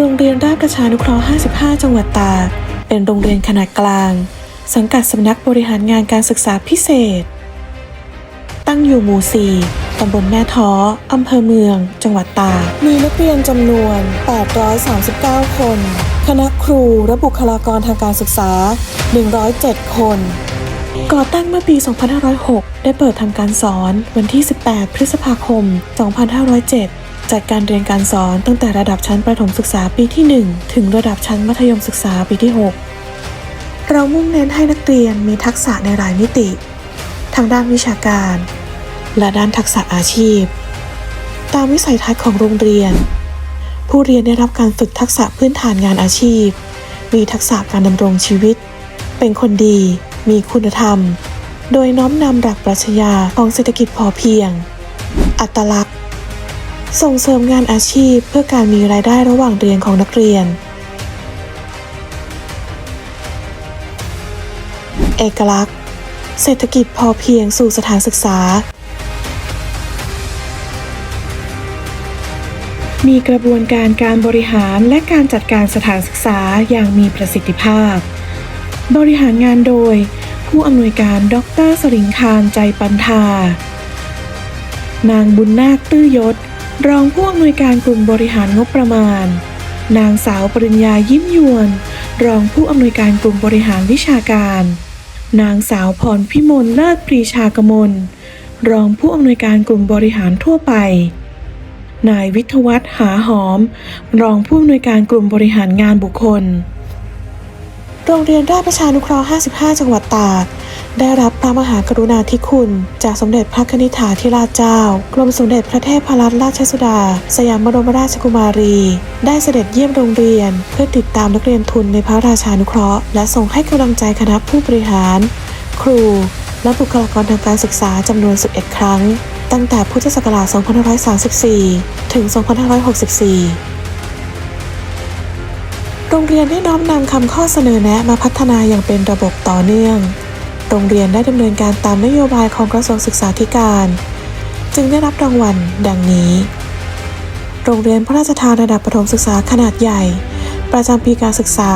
รงเรียนราชประชานุเคราะห์ 55 จังหวัดตาก เป็นโรงเรียนขนาดกลาง สังกัดสำนักบริหารงานการศึกษาพิเศษ ตั้งอยู่หมู่ 4 ตำบลแม่ท้อ อำเภอเมือง จังหวัดตาก มีนักเรียนจำนวน 839 คน คณะครูและบุคลากรทางการศึกษา 107 คน ก่อตั้งเมื่อปี 2506 ได้เปิดทำการสอนวันที่ 18 พฤษภาคม 2507 จัดการเรียนการสอนตั้งแต่ระดับชั้นประถมศึกษาปีที่ 1 ถึงระดับชั้นมัธยมศึกษาปีที่ 6 เรามุ่งเน้นให้นักเรียนมีทักษะในหลายมิติ ทางด้านวิชาการ และด้านทักษะอาชีพ ตามวิสัยทัศน์ของโรงเรียน ผู้เรียนได้รับการฝึกทักษะพื้นฐานงานอาชีพ มีทักษะการดำรงชีวิต เป็นคนดี มีคุณธรรม โดยน้อมนำหลักปรัชญาของเศรษฐกิจพอเพียง อัตลักษณ์ ส่งเสริมงานอาชีพเพื่อการมีรายได้ระหว่างเรียนของนักเรียน เอกลักษณ์ เศรษฐกิจพอเพียงสู่สถานศึกษา มีกระบวนการการบริหารและการจัดการสถานศึกษาอย่างมีประสิทธิภาพ บริหารงานโดย ผู้อำนวยการดรสริงคารใจปันธานางบุญนาคตื้อยศ รองผู้อำนวยการกลุ่มบริหารงบประมาณ นางสาวปริญญายิ้มยวน รองผู้อำนวยการกลุ่มบริหารวิชาการ นางสาวพรพิมลเลิศปรีชากมล รองผู้อำนวยการกลุ่มบริหารทั่วไป นายวิทวัฒน์หาหอม รองผู้อำนวยการกลุ่มบริหารงานบุคคล โรงเรียนราชประชานุเคราะห์ 55 จังหวัดตาก ได้รับพระมหากรุณาธิคุณ จากสมเด็จพระนิธิถาธิราชเจ้า กรมสมเด็จพระเทพรัตนราชสุดา สยามบรมราชกุมารี ได้เสด็จเยี่ยมโรงเรียน เพื่อติดตามนักเรียนทุนในพระราชานุเคราะห์ และส่งให้กำลังใจคณะผู้บริหาร ครู และบุคลากรทางการศึกษาจำนวน 11 ครั้ง ตั้งแต่พุทธศักราช 2534 ถึง 2564โรงเรียนได้น้อมนำคำข้อเสนอแนะมาพัฒนาอย่างเป็นระบบต่อเนื่อง โรงเรียนได้ดำเนินการตามนโยบายของกระทรวงศึกษาธิการ จึงได้รับรางวัลดังนี้ โรงเรียนพระราชทานระดับประถมศึกษาขนาดใหญ่ ประจำปีการศึกษา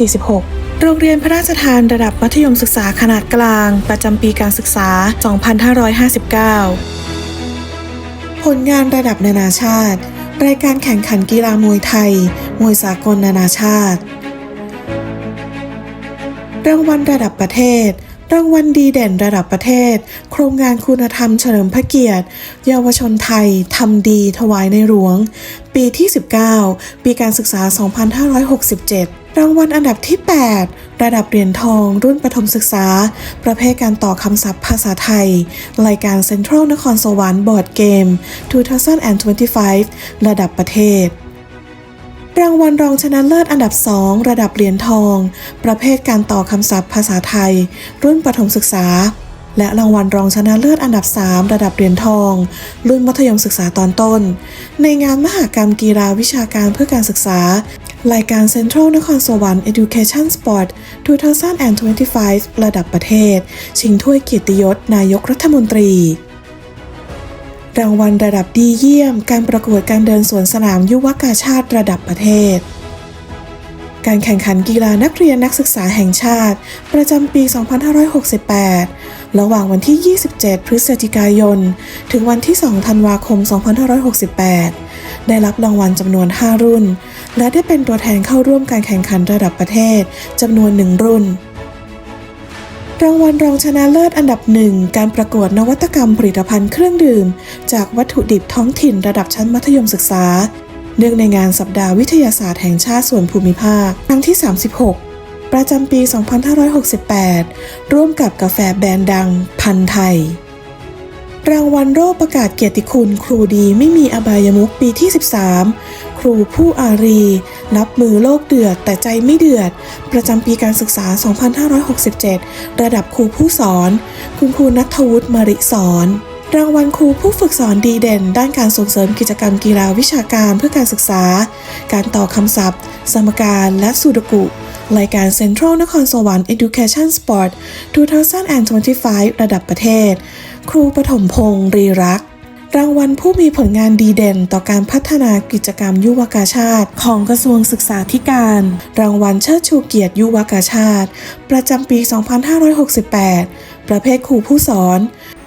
2546 โรงเรียนพระราชทานระดับมัธยมศึกษาขนาดกลาง ประจำปีการศึกษา 2559 ผลงานระดับนานาชาติ รายการแข่งขันกีฬามวยไทย มวยสากลนานาชาติ รางวัลระดับประเทศ รางวัลดีเด่นระดับประเทศ โครงงานคุณธรรมเฉลิมพระเกียรติ เยาวชนไทยทำดีถวายในหลวง ปีที่ 19 ปีการศึกษา 2567รางวัลอันดับที่ 8 ระดับเหรียญทอง รุ่นประถมศึกษา ประเภทการต่อคำศัพท์ภาษาไทย รายการเซ็นทรัลนครสวรรค์บอร์ดเกม 2025 ระดับประเทศ รางวัลรองชนะเลิศอันดับ 2 ระดับเหรียญทอง ประเภทการต่อคำศัพท์ภาษาไทย รุ่นประถมศึกษา และรางวัลรองชนะเลิศอันดับ 3 ระดับเหรียญทอง รุ่นมัธยมศึกษาตอนต้น ในงานมหกรรมกีฬาวิชาการเพื่อการศึกษา รายการเซ็นทรัลนครสวรรค์ Education Sport 2025 ระดับประเทศ ชิงถ้วยเกียรติยศนายกรัฐมนตรี รางวัลระดับดีเยี่ยม การประกวดการเดินสวนสนามยุวกาชาติระดับประเทศ การแข่งขันกีฬานักเรียนนักศึกษาแห่งชาติ ประจำปี 2568 ระหว่างวันที่ 27 พฤศจิกายน ถึงวันที่ 2 ธันวาคม 2568 ได้รับรางวัลจำนวน 5 รุ่น และได้เป็นตัวแทนเข้าร่วมการแข่งขันระดับประเทศจำนวน 1 รุ่น รางวัลรองชนะเลิศอันดับหนึ่งการประกวดนวัตกรรมผลิตภัณฑ์เครื่องดื่ม จากวัตถุดิบท้องถิ่นระดับชั้นมัธยมศึกษา เนื่องในงานสัปดาห์วิทยาศาสตร์แห่งชาติส่วนภูมิภาคครั้งที่ 36 ประจำปี 2568 ร่วมกับกาแฟแบรนด์ดัง พันไทย รางวัลโรคประกาศเกียรติคุณครูดีไม่มีอบายมุขปีที่ 13 รูผู้อารีรับมือโลกเดือดแต่ใจไม่เดือด ประจำปีการศึกษา 2567 ระดับครูผู้สอน คุณครูนัทวุฒิมาริสอนรางวัลครูผู้ฝึกสอนดีเด่น ด้านการส่งเสริมกิจกรรมกีฬาวิชาการเพื่อการศึกษา การต่อคำศัพท์ สมการและสุดกุรายการเซ็นทรัลนครสวรรค์ Education Sport 2025 ระดับประเทศ ครูปฐมพงศ์รีรักษ์ รางวัลผู้มีผลงานดีเด่นต่อการพัฒนากิจกรรมยุวกาชาติ ของกระทรวงศึกษาธิการ รางวัลเชิดชูเกียรติยุวกาชาติ ประจำปี 2568 ประเภทครูผู้สอน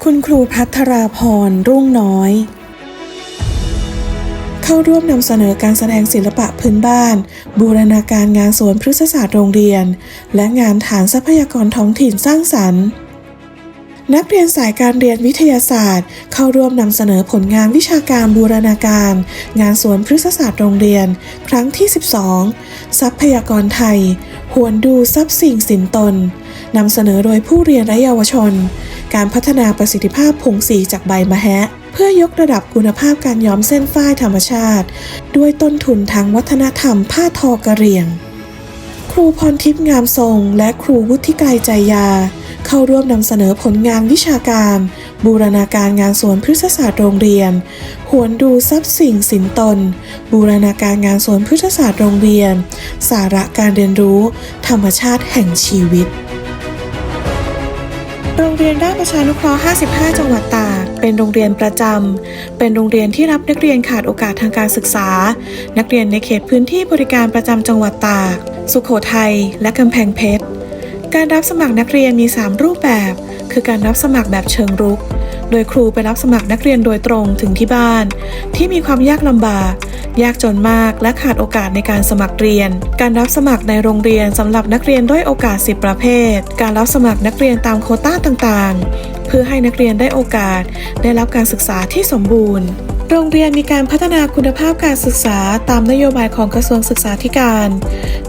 คุณครูพัทราพรรุ่งน้อยเข้าร่วมนำเสนอการแสดงศิลปะพื้นบ้าน บูรณาการงานสวนพฤกษศาสตร์โรงเรียน และงานฐานทรัพยากรท้องถิ่นสร้างสรรค์ นักเรียนสายการเรียนวิทยาศาสตร์ เข้าร่วมนำเสนอผลงานวิชาการบูรณาการ งานสวนพฤกษศาสตร์โรงเรียน ครั้งที่ 12 ทรัพยากรไทย หวนดูทรัพย์สิ่งสินตนนำเสนอโดยผู้เรียนและเยาวชน การพัฒนาประสิทธิภาพผงสีจากใบมะแฮะ เพื่อยกระดับคุณภาพการย้อมเส้นฝ้ายธรรมชาติ ด้วยต้นทุนทางวัฒนธรรมผ้าทอกระเรียง ครูพรทิพย์งามทรง และครูวุฒิไกรใจยา เข้าร่วมนำเสนอผลงานวิชาการ บูรณาการงานสวนพฤกษศาสตร์โรงเรียน หวนดูทรัพย์สิ่งสินตน บูรณาการงานสวนพฤกษศาสตร์โรงเรียน สาระการเรียนรู้ ธรรมชาติแห่งชีวิต โรงเรียนด้านประชานุเคราะห์ 55 จังหวัดตากเป็นโรงเรียนประจำ เป็นโรงเรียนที่รับนักเรียนขาดโอกาสทางการศึกษา นักเรียนในเขตพื้นที่บริการประจำจังหวัดตาก สุขโขทัย และกำแพงเพชร การรับสมัครนักเรียนมี 3 รูปแบบ คือการรับสมัครแบบเชิงรุก โดยครูไปรับสมัครนักเรียนโดยตรงถึงที่บ้าน ที่มีความยากลำบาก ยากจนมากและขาดโอกาสในการสมัครเรียน การรับสมัครในโรงเรียนสำหรับนักเรียนด้อยโอกาส 10 ประเภท การรับสมัครนักเรียนตามโคต้าต่างๆ เพื่อให้นักเรียนได้โอกาส ได้รับการศึกษาที่สมบูรณ์ โรงเรียนมีการพัฒนาคุณภาพการศึกษาตามนโยบายของกระทรวงศึกษาธิการ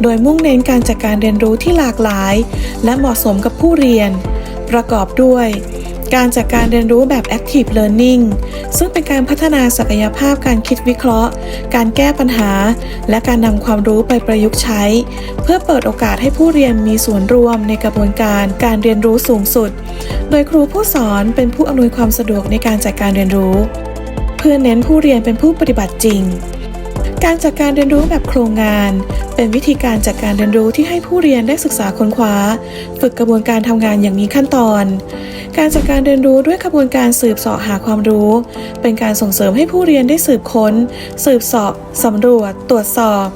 โดยมุ่งเน้นการจัดการเรียนรู้ที่หลากหลาย และเหมาะสมกับผู้เรียน ประกอบด้วย การจัดการเรียนรู้แบบ active learning ซึ่งเป็นการพัฒนาศักยภาพการคิดวิเคราะห์ การแก้ปัญหา และการนำความรู้ไปประยุกต์ใช้ เพื่อเปิดโอกาสให้ผู้เรียนมีส่วนร่วมในกระบวนการการเรียนรู้สูงสุด โดยครูผู้สอนเป็นผู้อำนวยความสะดวกในการจัดการเรียนรู้ เพื่อเน้นผู้เรียนเป็นผู้ปฏิบัติจริง การจัดการเรียนรู้แบบโครงงาน เป็นวิธีการจัดการเรียนรู้ที่ให้ผู้เรียนได้ศึกษาค้นคว้า ฝึกกระบวนการทำงานอย่างมีขั้นตอน การจัดการเรียนรู้ด้วยกระบวนการสืบเสาะหาความรู้ เป็นการส่งเสริมให้ผู้เรียนได้สืบค้น สืบเสาะสำรวจ ตรวจสอบ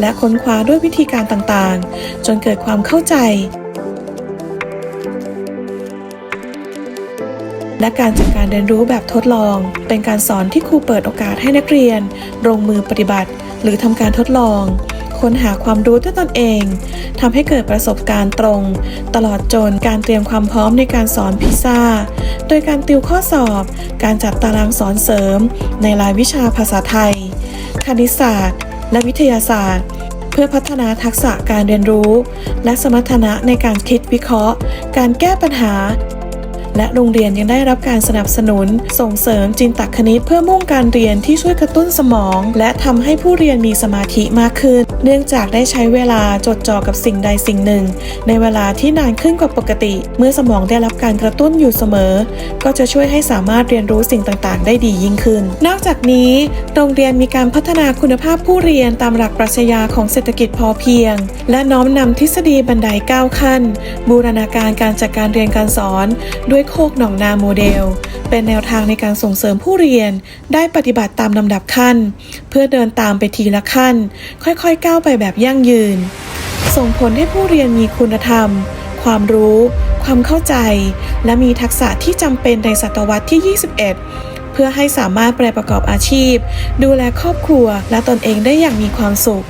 และค้นคว้าด้วยวิธีการต่างๆ จนเกิดความเข้าใจ และการจัดการเรียนรู้แบบทดลอง เป็นการสอนที่ครูเปิดโอกาสให้นักเรียน ลงมือปฏิบัติ หรือทำการทดลอง ค้นหาความรู้ด้วยตนเองทำให้เกิดประสบการณ์ตรง ตลอดจนการเตรียมความพร้อมในการสอนพิซซ่า โดยการติวข้อสอบ การจัดตารางสอนเสริม ในรายวิชาภาษาไทย คณิตศาสตร์ และวิทยาศาสตร์เพื่อพัฒนาทักษะการเรียนรู้ และสมรรถนะในการคิดวิเคราะห์ การแก้ปัญหา และโรงเรียนยังได้รับการสนับสนุน ส่งเสริมจินตคณิตเพื่อมุ่งการเรียนที่ช่วยกระตุ้นสมอง และทำให้ผู้เรียนมีสมาธิมากขึ้น เนื่องจากได้ใช้เวลาจดจ่อกับสิ่งใดสิ่งหนึ่ง ในเวลาที่นานขึ้นกว่าปกติ เมื่อสมองได้รับการกระตุ้นอยู่เสมอ ก็จะช่วยให้สามารถเรียนรู้สิ่งต่างๆ ได้ดียิ่งขึ้น นอกจากนี้โรงเรียนมีการพัฒนาคุณภาพผู้เรียนตามหลักปรัชญาของเศรษฐกิจพอเพียง และน้อมนำทฤษฎีบันได9ขั้น บูรณาการการจัดการเรียนการสอนด้วยโคกหนองนาโมเดล เป็นแนวทางในการส่งเสริมผู้เรียนได้ปฏิบัติตามลำดับขั้น เพื่อเดินตามไปทีละขั้น ค่อยๆ ก้าวไปแบบยั่งยืน ส่งผลให้ผู้เรียนมีคุณธรรม ความรู้ ความเข้าใจ และมีทักษะที่จำเป็นในศตวรรษที่ 21 เพื่อให้สามารถไปรประกอบอาชีพ ดูแลครอบครัว และตนเองได้อย่างมีความสุข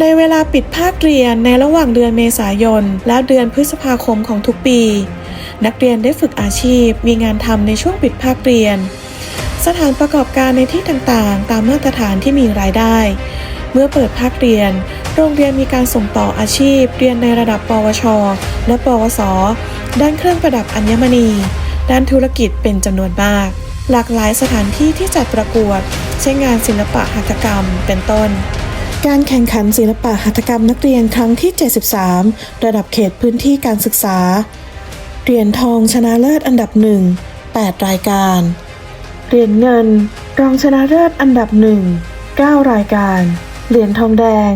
ในเวลาปิดภาคเรียนในระหว่างเดือนเมษายน และเดือนพฤษภาคมของทุกปี นักเรียนได้ฝึกอาชีพ มีงานทำในช่วงปิดภาคเรียน สถานประกอบการในที่ต่างๆ ตามมาตรฐานที่มีรายได้ เมื่อเปิดภาคเรียน โรงเรียนมีการส่งต่ออาชีพ เรียนในระดับ ปวช และปวส ด้านเครื่องประดับอัญมณี ด้านธุรกิจเป็นจำนวนมาก หลากหลายสถานที่ที่จัดประกวดเช่นงานศิลปะหัตถกรรม เป็นต้นการแข่งขันศิลปะหัตถกรรมนักเรียนครั้งที่ 73 ระดับเขตพื้นที่การศึกษา เหรียญทองชนะเลิศอันดับหนึ่ง8รายการ เหรียญเงิน รองชนะเลิศอันดับหนึ่ง9รายการ เหรียญทองแดง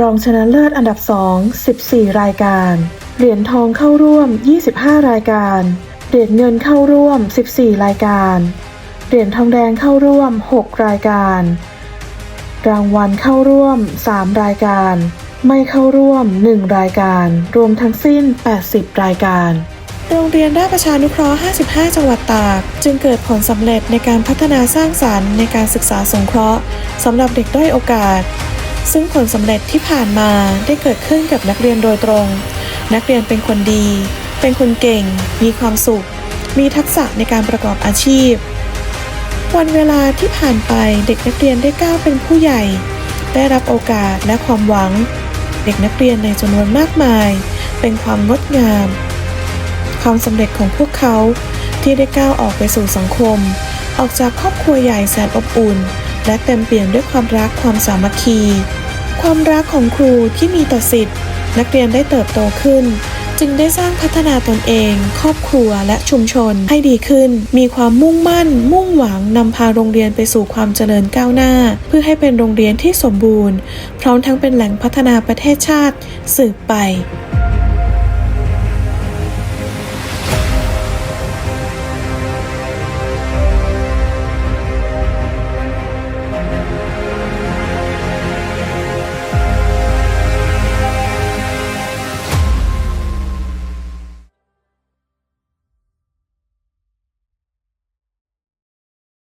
รองชนะเลิศอันดับสอง14 รายการ เหรียญทองเข้าร่วม 25 รายการ เหรียญเงินเข้าร่วม 14 รายการ เหรียญทองแดงเข้าร่วม 6 รายการ รางวัลเข้าร่วม 3 รายการ ไม่เข้าร่วม 1 รายการ รวมทั้งสิ้น 80 รายการ โรงเรียนราชประชานุเคราะห์ 55 จังหวัดตาก จึงเกิดผลสำเร็จในการพัฒนาสร้างสรรค์ในการศึกษาสงเคราะห์สำหรับเด็กด้อยโอกาส ซึ่งผลสำเร็จที่ผ่านมาได้เกิดขึ้นกับนักเรียนโดยตรง นักเรียนเป็นคนดี เป็นคนเก่ง มีความสุข มีทักษะในการประกอบอาชีพ วันเวลาที่ผ่านไปเด็กนักเรียนได้ก้าวเป็นผู้ใหญ่ ได้รับโอกาสและความหวัง เด็กนักเรียนในจำนวนมากมาย เป็นความงดงาม ความสำเร็จของพวกเขาที่ได้ก้าวออกไปสู่สังคม ออกจากครอบครัวใหญ่แสนอบอุ่น และเต็มเปี่ยมด้วยความรักความสามัคคี ความรักของครูที่มีต่อสิทธิ์ นักเรียนได้เติบโตขึ้น จึงได้สร้างพัฒนาตนเอง ครอบครัวและชุมชนให้ดีขึ้น มีความมุ่งมั่น มุ่งหวังนำพาโรงเรียนไปสู่ความเจริญก้าวหน้า เพื่อให้เป็นโรงเรียนที่สมบูรณ์ พร้อมทั้งเป็นแหล่งพัฒนาประเทศชาติสืบไป